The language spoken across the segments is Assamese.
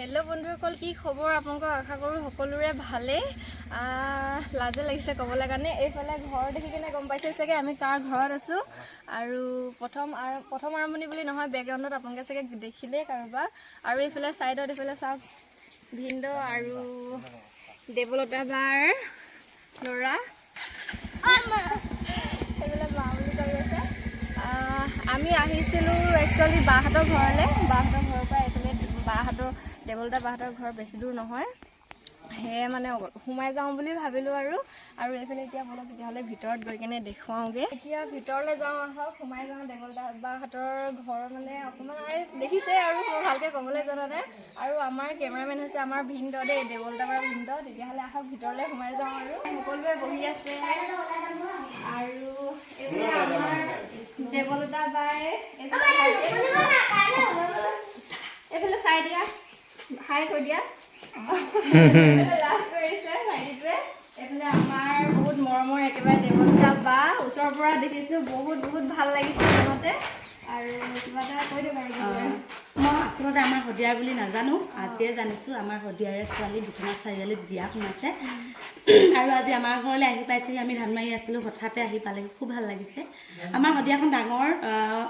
হেল্ল' বন্ধুসকল কি খবৰ? আপোনালোকক আশা কৰোঁ সকলোৰে ভালেই লাজে লাগিছে ক'বলৈ কাৰণে। এইফালে ঘৰ দেখি কিনে গম পাইছে চাগে আমি কাৰ ঘৰত আছোঁ। আৰু প্ৰথম প্ৰথম আৰম্ভণি বুলি নহয় বেকগ্ৰাউণ্ডত আপোনালোকে চাগে দেখিলেই কাৰোবাক। আৰু এইফালে ছাইডত এইফালে চাওক ভিনদ' আৰু দেৱলতা বাৰ ল'ৰা। সেইফালে মা বুলি কৈ আছে আমি আহিছিলোঁ একচুৱেলি বাহঁতৰ ঘৰলৈ। বাহঁতৰ ঘৰৰ পৰা এইফালে বাহঁতৰ দেৱলতা বাহঁতৰ ঘৰ বেছি দূৰ নহয়। সেয়ে মানে সোমাই যাওঁ বুলি ভাবিলোঁ আৰু। আৰু এইফালে এতিয়া বলক তেতিয়াহ'লে ভিতৰত গৈ কেনে দেখুৱাওঁগৈ। এতিয়া ভিতৰলৈ যাওঁ আহক সোমাই যাওঁ দেৱলতা বাহঁতৰ ঘৰ মানে এই দেখিছে আৰু ভালকৈ ক'বলৈ জনা নাই। আৰু আমাৰ কেমেৰামেন হৈছে আমাৰ ভিনদ দেই দেৱলতা বাৰ ভিনদ তেতিয়াহ'লে আহক ভিতৰলৈ সোমাই যাওঁ আৰু। সকলোৱে বহি আছে। আৰু এইফালে আমাৰ দেৱলতা বাই হাই কৈ দিয়া। লাজ কৰিছে, ভাইটিটোৱে। এইফালে আমাৰ বহুত মৰমৰ একেবাৰে দেৱতা বা ওচৰৰ পৰা দেখিছোঁ, বহুত বহুত ভালো লাগিছে মনতে। আৰু কিবা এটা কৈ দিয়ক আৰু অ, মই আচলতে আমাৰ শদিয়াৰ বুলি নাজানো আজিয়ে জানিছোঁ আমাৰ শদিয়াৰে ছোৱালী বিশ্বনাথ চাৰিআলিত বিয়া সোমাইছে। আৰু আজি আমাৰ ঘৰলৈ আহি পাইছেহি আমি ধান মাৰি আছিলোঁ হঠাতে আহি পালেহি খুব ভাল লাগিছে। আমাৰ শদিয়াখন ডাঙৰ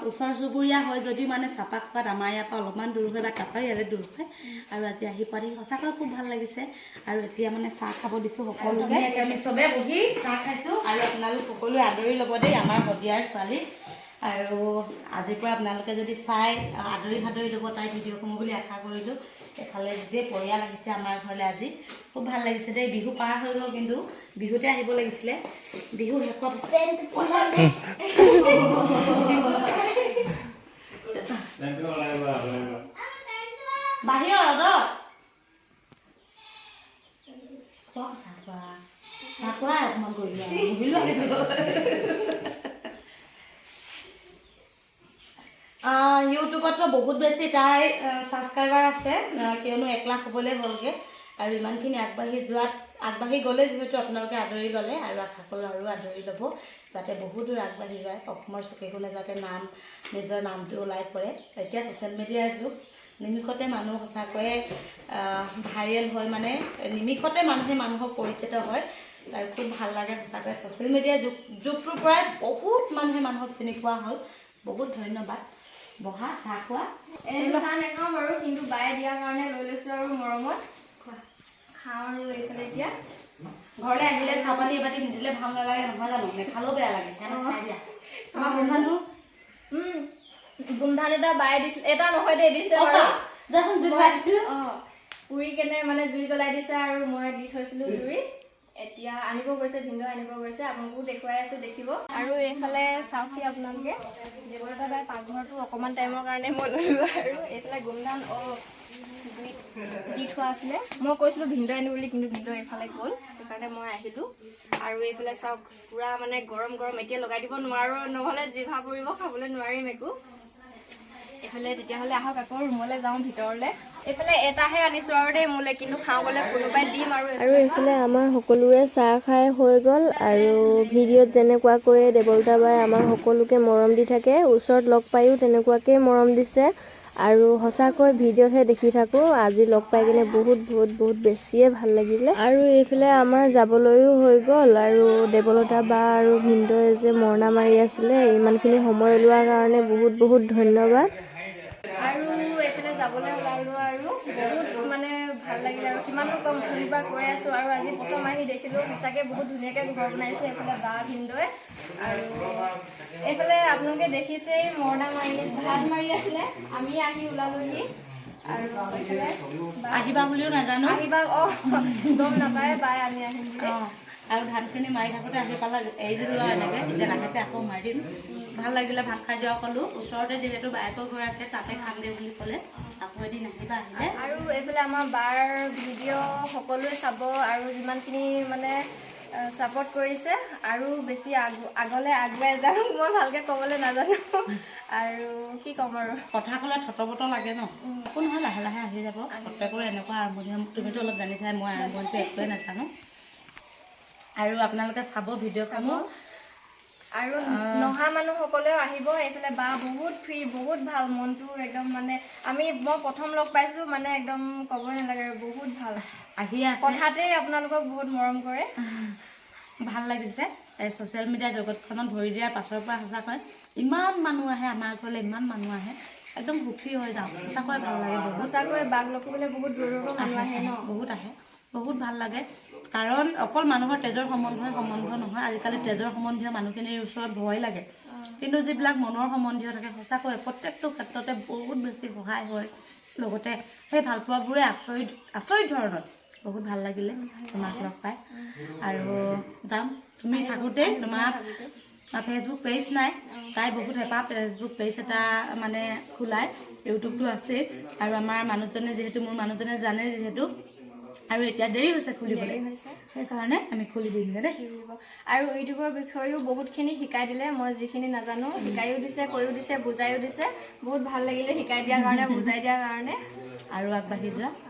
ওচৰ চুবুৰীয়া হয় যদিও মানে চাপা খোৱাত আমাৰ ইয়াৰ পৰা অলপমান দূৰ হয় বা তাৰপৰা ইয়ালৈ দূৰ হয়। আৰু আজি আহি পোৱাহি সঁচাকৈ খুব ভাল লাগিছে। আৰু এতিয়া মানে চাহ খাব দিছোঁ সকলোকে। আমি চবে বহি চাহ খাইছোঁ আৰু আপোনালোক সকলোৱে আদৰি ল'ব দেই আমাৰ শদিয়াৰ ছোৱালী। আৰু আজিৰ পৰা আপোনালোকে যদি চাই আদৰি সাদৰি ল'ব তাই ভিডিঅ'সমূহ বুলি আশা কৰিলোঁ। এফালে গোটেই পৰিয়াল আহিছে আমাৰ ঘৰলৈ আজি খুব ভাল লাগিছে দেই। বিহু পাৰ হৈ গ'ল কিন্তু বিহুতে আহিব লাগিছিলে। বিহু শেষ হোৱাৰ পিছত খোৱা চাহ খোৱা চাহ খোৱা অকণমান কৰিলোঁ ইউটিউবততো বহুত বেছি তাই ছাবস্ক্ৰাইবাৰ আছে কিয়নো এক লাখ হ'বলৈ হ'লগৈ। আৰু ইমানখিনি আগবাঢ়ি যোৱাত আগবাঢ়ি গ'লে যিহেতু আপোনালোকে আদৰি ল'লে আৰু আশা কৰোঁ আৰু আদৰি ল'ব যাতে বহুত দূৰ আগবাঢ়ি যায় অসমৰ চুকে কোণে যাতে নাম নিজৰ নামটো ওলাই পৰে। এতিয়া ছ'চিয়েল মিডিয়াৰ যুগ নিমিষতে মানুহ সঁচাকৈয়ে ভাইৰেল হয় মানে নিমিষতে মানুহে মানুহক পৰিচিত হয় আৰু খুব ভাল লাগে সঁচাকৈ। ছ'চিয়েল মিডিয়াৰ যুগ যুগটোৰ পৰাই বহুত মানুহে মানুহক চিনি পোৱা হ'ল। বহুত ধন্যবাদ। বহা চাহ খোৱা। এনেইতো চাহ নাখাওঁ বাৰু কিন্তু বায়ে দিয়াৰ কাৰণে লৈ লৈছোঁ আৰু মৰমত। খাওঁ আৰু এইফালে এতিয়া। ঘৰলৈ আহিলে চাহ পানী এবাটি নিদিলে ভাল নালাগে নহয় জানো? নেখালেও বেয়া লাগে। আমাৰ গোমধানটো উম, গোমধান এটা বায়ে দিছিল। এটা নহয় দেই দিছে জুই ভৰাই দিছিলোঁ। অ পুৰি কেনে মানে জুই জ্বলাই দিছে আৰু মই দি থৈছিলো জুইত এতিয়া আনিব গৈছে ভিনদেউ আনিব গৈছে আপোনালোকো দেখুৱাই আছো দেখিব। আৰু এইফালে চাওকহি আপোনালোকে। দেৱলতা বাই পাকঘৰটো অকণমান টাইমৰ কাৰণে মই ল'লোঁ আৰু এইফালে গোমধান অ দি থোৱা আছিলে। মই কৈছিলোঁ ভিনদেউ আনিব বুলি কিন্তু ভিনদেউ এইফালে গ'ল সেইকাৰণে মই আহিলোঁ। আৰু এইফালে চাওক পূৰা মানে গৰম গৰম। এতিয়া লগাই দিব নোৱাৰোঁ নহ'লে জিভা পৰিব খাবলৈ নোৱাৰিম একো। এইফালে তেতিয়াহ'লে আহক আকৌ ৰুমলৈ যাওঁ ভিতৰলৈ। এইফালে এটাহে আনিছোঁ আৰু দেই মোলৈ কিন্তু খাওঁ গ'লে কোনোবাই দিম আৰু আৰু এইফালে আমাৰ সকলোৰে চাহ খাই হৈ গ'ল আৰু ভিডিঅ'ত যেনেকুৱাকৈ দেৱলতা বাই আমাৰ সকলোকে মৰম দি থাকে ওচৰত লগ পায়ো তেনেকুৱাকৈ মৰম দিছে। আৰু সঁচাকৈ ভিডিঅ'তহে দেখি থাকোঁ আজি লগ পাই কিনে বহুত বহুত বহুত বেছিয়ে ভাল লাগিলে। আৰু এইফালে আমাৰ যাবলৈও হৈ গ'ল আৰু দেৱলতা বা আৰু ভিনদৈ যে মৰণা মাৰি আছিলে ইমানখিনি সময় লোৱাৰ কাৰণে বহুত বহুত ধন্যবাদ। আৰু এইফালে যাবলৈ ওলালোঁ আৰু। বহুত মানে ভাল লাগিলে আৰু কিমাননো কম ঘূৰিবা কৈ আছোঁ আৰু আজি প্ৰথম আহি দেখিলোঁ সঁচাকৈ বহুত ধুনীয়াকৈ ঘৰ বনাইছে এইফালে বা ভিনদৈ আৰু এইফালে আপোনালোকে দেখিছেই মৰণা মাৰি ধান মাৰি আছিলে। আমি আহি ওলালোহি। আৰু আহিবা বুলিও নাজানো। আহিবা অঁ গম নাপায় বাই আমি আহিম বুলি। আৰু ধানখিনি মাৰি থাকোঁতে আহি পালে এৰি দিলোঁ আৰু এনেকৈ। এতিয়া লাহেকৈ আকৌ মাৰিম ভাল লাগিলে ভাত খাই যোৱা ক'লোঁ। ওচৰতে যিহেতু বাইকৰ ঘৰ আছে তাতে খামগৈ বুলি ক'লে। আকৌ এদিন আহিবা আহিলে। আৰু এইফালে আমাৰ বাৰ ভিডিঅ' সকলোৱে চাব আৰু যিমানখিনি মানে ছাপৰ্ট কৰিছে আৰু বেছি আগ আগলৈ আগুৱাই যাম মই ভালকৈ ক'বলৈ নাজানো। আৰু কি ক'ম আৰু? কথা ক'লে থতবত লাগে ন? একো নহয় লাহে লাহে আহি যাব। প্ৰত্যেকৰে এনেকুৱা আৰম্ভণি। তুমিতো অলপ জানিছাই মই আৰম্ভণিটো একোৱে নাজানো। আৰু আপোনালোকে চাব ভিডিঅ'সমূহ। আৰু নহা মানুহসকলেও আহিব এইফালে বা বহুত ফ্ৰী বহুত ভাল মনটো একদম মানে আমি মই প্ৰথম লগ পাইছোঁ মানে একদম ক'বই নালাগে বহুত ভাল। আহিয়ে আছে। কথাতেই আপোনালোকক বহুত মৰম কৰে। ভাল লাগিছে। ছ'চিয়েল মিডিয়া জগতখনত ভৰি দিয়াৰ পাছৰ পৰা সঁচাকৈ ইমান মানুহ আহে আমাৰ ঘৰলৈ ইমান মানুহ আহে। একদম সুখী হৈ যাওঁ। সঁচাকৈ ভাল লাগে বহুত। সঁচাকৈ বাঘ লখিবলৈ বহুত দূৰৰ দূৰৰ মানুহ আহে ন? বহুত আহে। বহুত ভাল লাগে। কাৰণ অকল মানুহৰ তেজৰ সম্বন্ধই সম্বন্ধ নহয় আজিকালি তেজৰ সম্বন্ধীয় মানুহখিনিৰ ওচৰত ভয় লাগে। কিন্তু যিবিলাক মনৰ সম্বন্ধীয় থাকে সঁচাকৈ প্ৰত্যেকটো ক্ষেত্ৰতে বহুত বেছি সহায় হয়। লগতে সেই ভালপোৱাবোৰে আচৰিত আচৰিত ধৰণৰ। বহুত ভাল লাগিলে তোমাক লগ পাই। আৰু যাম তুমি থাকোঁতেই তোমাক ফেচবুক পেজ নাই তাই বহুত হেঁপাহ ফেচবুক পেজ এটা মানে খোলাই ইউটিউবটো আছেই আৰু আমাৰ মানুহজনে যিহেতু মোৰ মানুহজনে জানে যিহেতু আৰু এতিয়া দেৰি হৈছে খুলিবলৈ। হৈছে। সেইকাৰণে আমি খুলি দিমগৈ দেই আৰু ইউটিউবৰ বিষয়েও বহুতখিনি শিকাই দিলে মই যিখিনি নাজানো শিকাইও দিছে কৈও দিছে বুজাইও দিছে। বহুত ভাল লাগিলে শিকাই দিয়াৰ কাৰণে বুজাই দিয়াৰ কাৰণে। আৰু আগবাঢ়ি যোৱা।